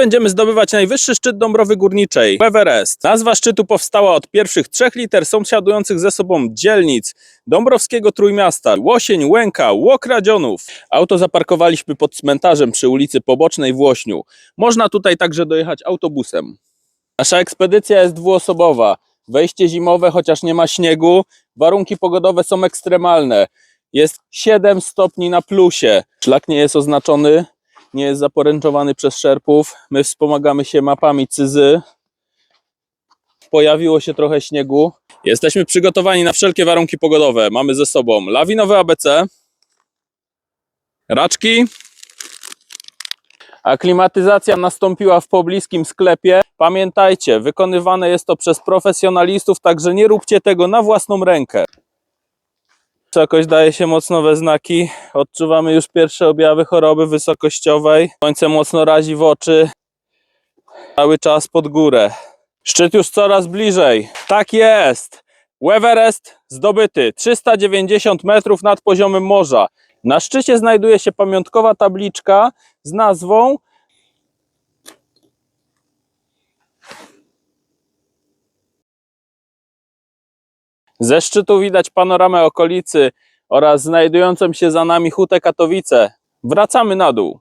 Będziemy zdobywać najwyższy szczyt Dąbrowy Górniczej, Everest. Nazwa szczytu powstała od pierwszych trzech liter sąsiadujących ze sobą dzielnic Dąbrowskiego Trójmiasta, Łosień, Łęka, Łokradzionów. Auto zaparkowaliśmy pod cmentarzem przy ulicy Pobocznej w Łośniu. Można tutaj także dojechać autobusem. Nasza ekspedycja jest dwuosobowa. Wejście zimowe, chociaż nie ma śniegu. Warunki pogodowe są ekstremalne. Jest 7 stopni na plusie. Szlak nie jest oznaczony, nie jest zaporęczowany przez szerpów. My wspomagamy się mapami cyzy. Pojawiło się trochę śniegu. Jesteśmy przygotowani na wszelkie warunki pogodowe. Mamy ze sobą lawinowe ABC, raczki, Aklimatyzacja nastąpiła w pobliskim sklepie. Pamiętajcie, wykonywane jest to przez profesjonalistów, także nie róbcie tego na własną rękę. Wysokość daje się mocno we znaki. Odczuwamy już pierwsze objawy choroby wysokościowej. Słońce mocno razi w oczy. Cały czas pod górę. Szczyt już coraz bliżej. Tak jest. Everest zdobyty 390 metrów nad poziomem morza. Na szczycie znajduje się pamiątkowa tabliczka z nazwą Ze szczytu widać panoramę okolicy oraz znajdującą się za nami Hutę Katowice. Wracamy na dół.